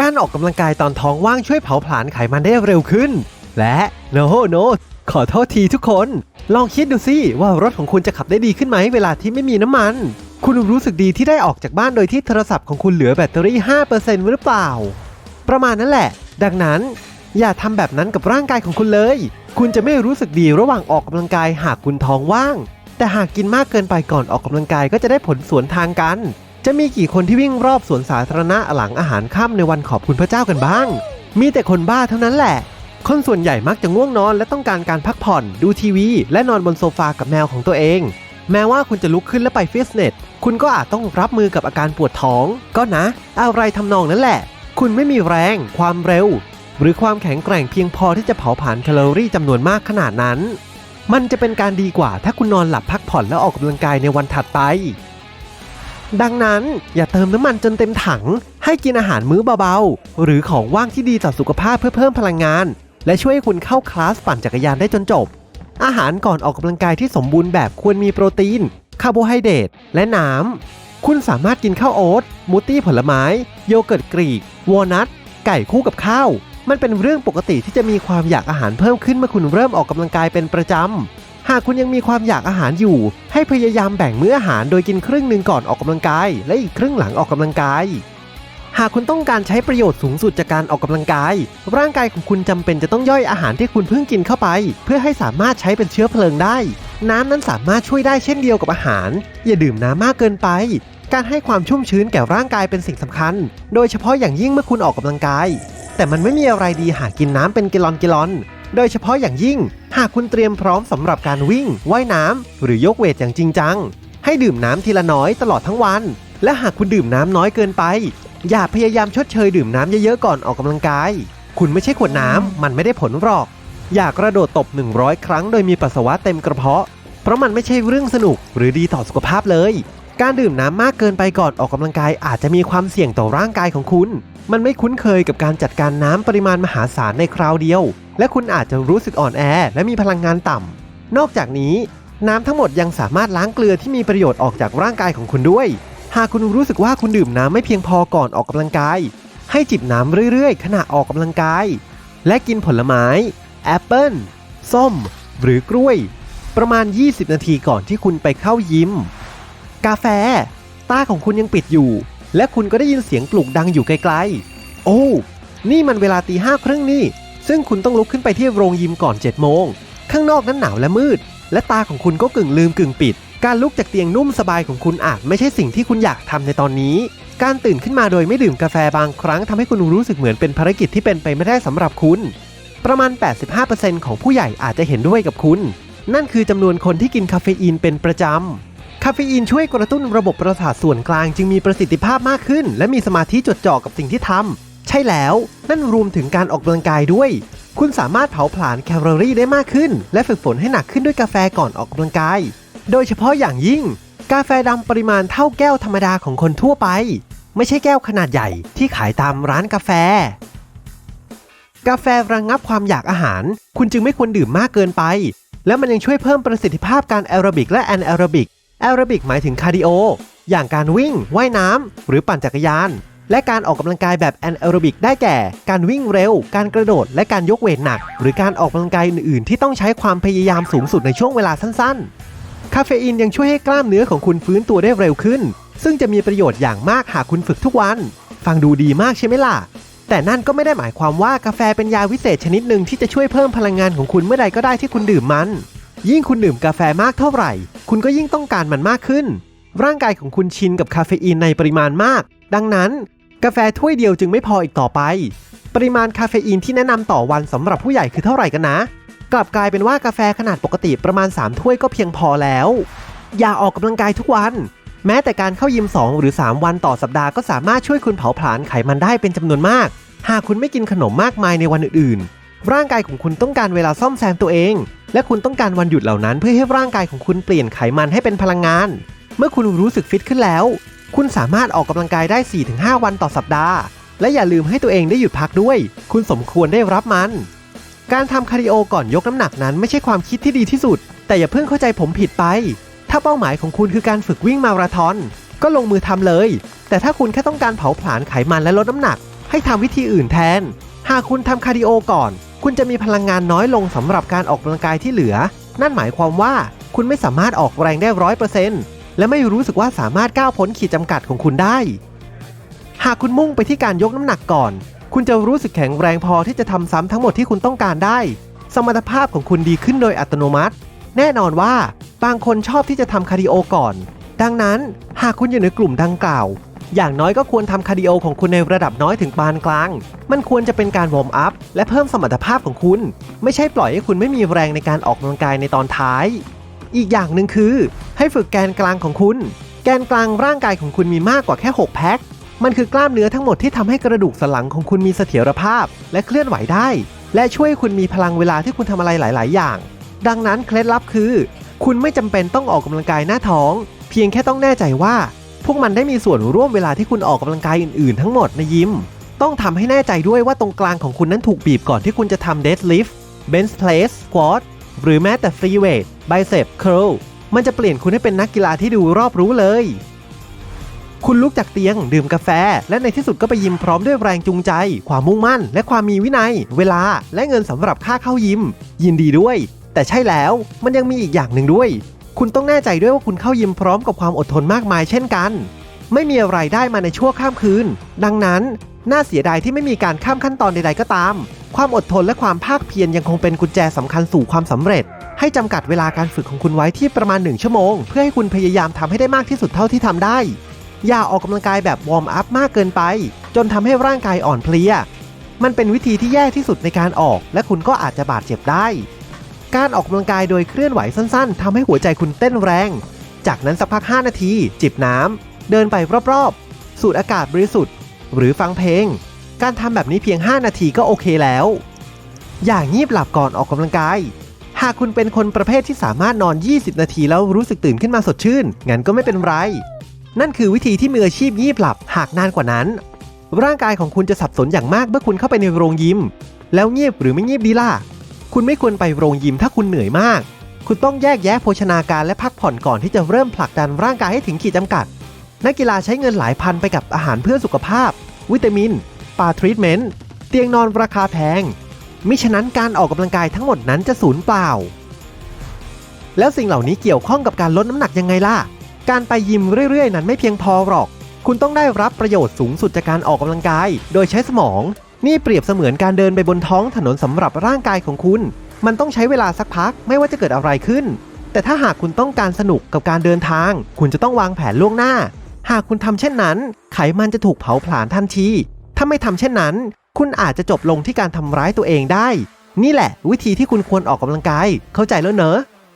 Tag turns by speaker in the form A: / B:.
A: การออกกำลังกายตอนท้องว่างช่วยเผาผลาญไขมันได้เร็วขึ้น และโนโนขอโทษทีทุกคน ลองคิดดูสิว่ารถของคุณจะขับได้ดีขึ้นไหมเวลาที่ไม่มีน้ำมัน คุณรู้สึกดีที่ได้ออกจากบ้านโดยที่โทรศัพท์ของคุณเหลือแบตเตอรี่ 5%หรือเปล่า ประมาณนั้นแหละ ดังนั้น อย่าทำแบบนั้นกับร่างกายของคุณเลย คุณจะไม่รู้สึกดีระหว่างออกกำลังกายหากคุณท้องว่าง แต่หากกินมากเกินไปก่อนออกกำลังกายก็จะได้ผลสวนทางกัน จะมีกี่คนที่วิ่งรอบสวนสาธารณะหลังอาหารค่ำในวันขอบคุณพระเจ้ากันบ้าง มีแต่คนบ้าเท่านั้นแหละ คนส่วนใหญ่มักจะง่วงนอนและต้องการการพักผ่อน ดูทีวี และนอนบนโซฟากับแมวของตัวเอง แม้ว่าคุณจะลุกขึ้นและไปฟิตเนส คุณก็อาจต้องรับมือกับอาการปวดท้อง ก็นะ อะไรทำนองนั้นแหละ คุณไม่มีแรง ความเร็ว หรือความแข็งแกร่งเพียงพอที่จะเผาผลาญแคลอรี่จำนวนมากขนาดนั้น มันจะเป็นการดีกว่าถ้าคุณนอนหลับพักผ่อนและออกกำลังกายในวันถัดไป ดังนั้นอย่าเติมน้ำมันจนเต็มถัง ให้กินอาหารมื้อเบาๆ หรือของว่างที่ดีต่อสุขภาพเพื่อเพิ่มพลังงาน และช่วยให้คุณเข้าคลาสปั่นจักรยานได้จนจบ อาหารก่อนออกกำลังกายที่สมบูรณ์แบบควรมีโปรตีน คาร์โบไฮเดรตและน้ำ คุณสามารถกินข้าวโอ๊ตมูทตี้ผลไม้ โยเกิร์ตกรีก วอลนัท ไก่คู่กับข้าว มันเป็นเรื่องปกติที่จะมีความอยากอาหารเพิ่มขึ้นเมื่อคุณเริ่มออกกำลังกายเป็นประจำ หากคุณยังมีความอยากอาหารอยู่ ให้พยายามแบ่งมื้ออาหารโดยกินครึ่งหนึ่งก่อนออกกำลังกาย และอีกครึ่งหลังออกกำลังกาย หากคุณต้องการใช้ประโยชน์สูงสุดจากการออกกำลังกาย ร่างกายของคุณจำเป็นจะต้องย่อยอาหารที่คุณเพิ่งกินเข้าไป เพื่อให้สามารถใช้เป็นเชื้อเพลิงได้ น้ำนั้นสามารถช่วยได้เช่นเดียวกับอาหาร อย่าดื่มน้ำมากเกินไป การให้ความชุ่มชื้นแก่ร่างกายเป็นสิ่งสำคัญ โดยเฉพาะอย่างยิ่งเมื่อคุณออกกำลังกาย แต่มันไม่มีอะไรดีหากกินน้ำเป็นกิลอนกิลอน โดยเฉพาะอย่างยิ่ง หากคุณเตรียมพร้อมสำหรับการวิ่ง ว่ายน้ำ หรือยกเวทอย่างจริงจัง ให้ดื่มน้ำทีละน้อยตลอดทั้งวัน และหากคุณดื่มน้ำน้อยเกินไป อย่าพยายามชดเชยดื่มน้ำเยอะๆก่อนออกกำลังกาย คุณไม่ใช่ขวดน้ำมันไม่ได้ผลหรอก อย่ากระโดดตบ 100 ครั้งโดยมีปัสสาวะเต็มกระเพาะ เพราะมันไม่ใช่เรื่องสนุกหรือดีต่อสุขภาพเลย การดื่มน้ำมากเกินไปก่อนออกกำลังกายอาจจะมีความเสี่ยงต่อร่างกายของคุณ มันไม่คุ้นเคยกับการจัดการน้ำปริมาณมหาศาลในคราวเดียว และคุณอาจจะรู้สึกอ่อนแอ และมีพลังงานต่ำนอกจากนี้ น้ำทั้งหมดยังสามารถล้างเกลือที่มีประโยชน์ออกจากร่างกายของคุณด้วย หากคุณรู้สึกว่าคุณดื่มน้ำไม่เพียงพอก่อนออกกำลังกาย ให้จิบน้ำเรื่อยๆ ขณะออกกำลังกาย และกินผลไม้แอปเปิ้ลส้ม หรือกล้วย ประมาณ 20 นาทีก่อนที่คุณไปเข้ายิม กาแฟ ตาของคุณยังปิดอยู่ และคุณก็ได้ยินเสียงปลุกดังอยู่ไกลๆ โอ้ นี่มันเวลาตีห้าครึ่งนี่ ซึ่งคุณต้องลุกขึ้นไปที่โรงยิมก่อน7โมง ข้างนอกนั้นหนาวและมืด และตาของคุณก็กึ่งลืมกึ่งปิด การลุกจากเตียงนุ่มสบายของคุณอาจไม่ใช่สิ่งที่คุณอยากทำในตอนนี้ การตื่นขึ้นมาโดยไม่ดื่มกาแฟบางครั้งทำให้คุณรู้สึกเหมือนเป็นภารกิจที่เป็นไปไม่ได้สำหรับคุณ ประมาณ 85%ของผู้ใหญ่อาจจะเห็นด้วยกับคุณ นั่นคือจำนวนคนที่กินคาเฟอีนเป็นประจำาเฟอีนช่วยกระตุ้นระบบประสาทส่วนกลางจึงมีประสิทธิภาพมากขึ้น และมีสมาธิจดจ่อกับสิ่งที่ทำ ใช่แล้ว นั่นรวมถึงการออกกำลังกายด้วย คุณสามารถเผาผลาญแคลอรี่ได้มากขึ้น และฝึกฝนให้หนักขึ้นด้วยกาแฟก่อนออกกำลังกาย โดยเฉพาะอย่างยิ่ง กาแฟดำปริมาณเท่าแก้วธรรมดาของคนทั่วไป ไม่ใช่แก้วขนาดใหญ่ที่ขายตามร้านกาแฟ กาแฟระงงับความอยากอาหาร คุณจึงไม่ควรดื่มมากเกินไป และมันยังช่วยเพิ่มประสิทธิภาพการแอโรบิกและแอนแอโรบิก แอโรบิกหมายถึงคาร์ดิโอ อย่างการวิ่ง ว่ายน้ำ หรือปั่นจักรยาน และการออกกำลังกายแบบแอนแอโรบิกได้แก่ การวิ่งเร็ว การกระโดด และการยกเวทหนัก หรือการออกกำลังกายอื่นๆ ที่ต้องใช้ความพยายามสูงสุดในช่วงเวลาสั้นๆ คาเฟอีนยังช่วยให้กล้ามเนื้อของคุณฟื้นตัวได้เร็วขึ้น ซึ่งจะมีประโยชน์อย่างมากหากคุณฝึกทุกวัน ฟังดูดีมากใช่ไหมล่ะ แต่นั่นก็ไม่ได้หมายความว่ากาแฟเป็นยาวิเศษชนิดหนึ่งที่จะช่วยเพิ่มพลังงานของคุณเมื่อใดก็ได้ที่คุณดื่มมันยิ่งคุณดื่มกาแฟมากเท่าไหร่ คุณก็ยิ่งต้องการมันมากขึ้น ร่างกายของคุณชินกับคาเฟอีนในปริมาณมาก ดังนั้น กาแฟถ้วยเดียวจึงไม่พออีกต่อไป ปริมาณคาเฟอีนที่แนะนำต่อวันสำหรับผู้ใหญ่คือเท่าไหร่กันนะ กลับกลายเป็นว่ากาแฟขนาดปกติประมาณ 3 ถ้วยก็เพียงพอแล้ว อย่าออกกำลังกายทุกวัน แม้แต่การเข้ายิม 2 หรือ 3 วันต่อสัปดาห์ก็สามารถช่วยคุณเผาผลาญไขมันได้เป็นจำนวนมาก หากคุณไม่กินขนมมากมายในวันอื่นๆ ร่างกายของคุณต้องการเวลาซ่อมแซมตัวเอง และคุณต้องการวันหยุดเหล่านั้น เพื่อให้ร่างกายของคุณเปลี่ยนไขมันให้เป็นพลังงาน เมื่อคุณรู้สึกฟิตขึ้นแล้ว คุณสามารถออกกำลังกายได้ 4-5 วันต่อสัปดาห์ และอย่าลืมให้ตัวเองได้หยุดพักด้วย คุณสมควรได้รับมัน การทำคาร์ดิโอก่อนยกน้ำหนักนั้นไม่ใช่ความคิดที่ดีที่สุด แต่อย่าเพิ่งเข้าใจผมผิดไป ถ้าเป้าหมายของคุณคือการฝึกวิ่งมาราธอน ก็ลงมือทำเลย แต่ถ้าคุณแค่ต้องการเผาผลาญไขมันและลดน้ำหนัก ให้ให้ทำวิธีอื่นแทน หากคุณทำคาร์ดิโอก่อน คุณจะมีพลังงานน้อยลงสำหรับการออกกำลังกายที่เหลือ นั่นหมายความว่าคุณไม่สามารถออกแรงได้ร้อยเปอร์เซ็นต์และไม่รู้สึกว่าสามารถก้าวพ้นขีดจำกัดของคุณได้ หากคุณมุ่งไปที่การยกน้ำหนักก่อน คุณจะรู้สึกแข็งแรงพอที่จะทำซ้ำทั้งหมดที่คุณต้องการได้ สมรรถภาพของคุณดีขึ้นโดยอัตโนมัติ แน่นอนว่า บางคนชอบที่จะทำคาร์ดิโอก่อน ดังนั้น หากคุณอยู่ในกลุ่มดังกล่าว อย่างน้อยก็ควรทำคาร์ดิโอของคุณในระดับน้อยถึงปานกลาง มันควรจะเป็นการวอร์มอัพและเพิ่มสมรรถภาพของคุณ ไม่ใช่ปล่อยให้คุณไม่มีแรงในการออกกำลังกายในตอนท้าย อีกอย่างหนึ่งคือ ให้ฝึกแกนกลางของคุณ แกนกลางร่างกายของคุณมีมากกว่าแค่ 6 แพ็ค มันคือกล้ามเนื้อทั้งหมดที่ทำให้กระดูกสันหลังของคุณมีเสถียรภาพ และเคลื่อนไหวได้ และช่วยคุณมีพลังเวลาที่คุณทำอะไรหลาย ๆ อย่าง ดังนั้นเคล็ดลับคือ คุณไม่จำเป็นต้องออกกำลังกายหน้าท้อง เพียงแค่ต้องแน่ใจว่า พวกมันได้มีส่วนร่วมเวลาที่คุณออกกำลังกายอื่นๆ ทั้งหมดในยิม ต้องทำให้แน่ใจด้วยว่าตรงกลางของคุณนั้นถูกบีบก่อนที่คุณจะทำ deadlift bench press squat หรือแม้แต่ free weight bicep curl มันจะเปลี่ยนคุณให้เป็นนักกีฬาที่ดูรอบรู้เลย คุณลุกจากเตียง ดื่มกาแฟ และในที่สุดก็ไปยิมพร้อมด้วยแรงจูงใจ ความมุ่งมั่น และความมีวินัย เวลา และเงินสำหรับค่าเข้ายิม ยินดีด้วย แต่ใช่แล้วมันยังมีอีกอย่างหนึ่งด้วย คุณต้องแน่ใจด้วยว่าคุณเข้ายิมพร้อมกับความอดทนมากมายเช่นกัน ไม่มีอะไรได้มาในชั่วข้ามคืน ดังนั้น น่าเสียดายที่ไม่มีการข้ามขั้นตอนใด ๆ ก็ตาม ความอดทนและความภาคเพียรยังคงเป็นกุญแจสำคัญสู่ความสำเร็จ ให้จำกัดเวลาการฝึกของคุณไว้ที่ประมาณ 1 ชั่วโมง เพื่อให้คุณพยายามทำให้ได้มากที่สุดเท่าที่ทำได้ อย่าออกกำลังกายแบบวอร์มอัพมากเกินไป จนทำให้ร่างกายอ่อนเพลีย มันเป็นวิธีที่แย่ที่สุดในการออก และคุณก็อาจจะบาดเจ็บได้ การออกกำลังกายโดยเคลื่อนไหวสั้นๆทำให้หัวใจคุณเต้นแรง จากนั้นสักพัก 5 นาที จิบน้ำเดินไปรอบๆ สูดอากาศบริสุทธิ์ หรือฟังเพลง การทำแบบนี้เพียง 5 นาทีก็โอเคแล้ว อย่างงีบหลับก่อนออกกำลังกาย หากคุณเป็นคนประเภทที่สามารถนอน 20 นาทีแล้วรู้สึกตื่นขึ้นมาสดชื่น งั้นก็ไม่เป็นไร นั่นคือวิธีที่มืออาชีพงีบหลับ หากนานกว่านั้น ร่างกายของคุณจะสับสนอย่างมากเมื่อคุณเข้าไปในโรงยิม แล้วเงียบหรือไม่เงียบดีล่ะ คุณไม่ควรไปโรงยิมถ้าคุณเหนื่อยมาก คุณต้องแยกแยะโภชนาการและพักผ่อนก่อนที่จะเริ่มผลักดันร่างกายให้ถึงขีดจำกัด นักกีฬาใช้เงินหลายพันไปกับอาหารเพื่อสุขภาพ วิตามินปาทรีทเมนต์เตียงนอนราคาแพง มิฉะนั้นการออกกำลังกายทั้งหมดนั้นจะสูญเปล่า แล้วสิ่งเหล่านี้เกี่ยวข้องกับการลดน้ำหนักยังไงล่ะ การไปยิมเรื่อยๆ นั้นไม่เพียงพอหรอก คุณต้องได้รับประโยชน์สูงสุดจากการออกกำลังกาย โดยใช้สมอง นี่เปรียบเสมือนการเดินไปบนท้องถนนสำหรับร่างกายของคุณ มันต้องใช้เวลาสักพักไม่ว่าจะเกิดอะไรขึ้น แต่ถ้าหากคุณต้องการสนุกกับการเดินทาง คุณจะต้องวางแผนล่วงหน้า หากคุณทำเช่นนั้น ไขมันจะถูกเผาผลาญทันที ถ้าไม่ทำเช่นนั้น คุณอาจจะจบลงที่การทำร้ายตัวเองได้ นี่แหละ วิธีที่คุณควรออกกำลังกาย เข้าใจแล้วเนอะ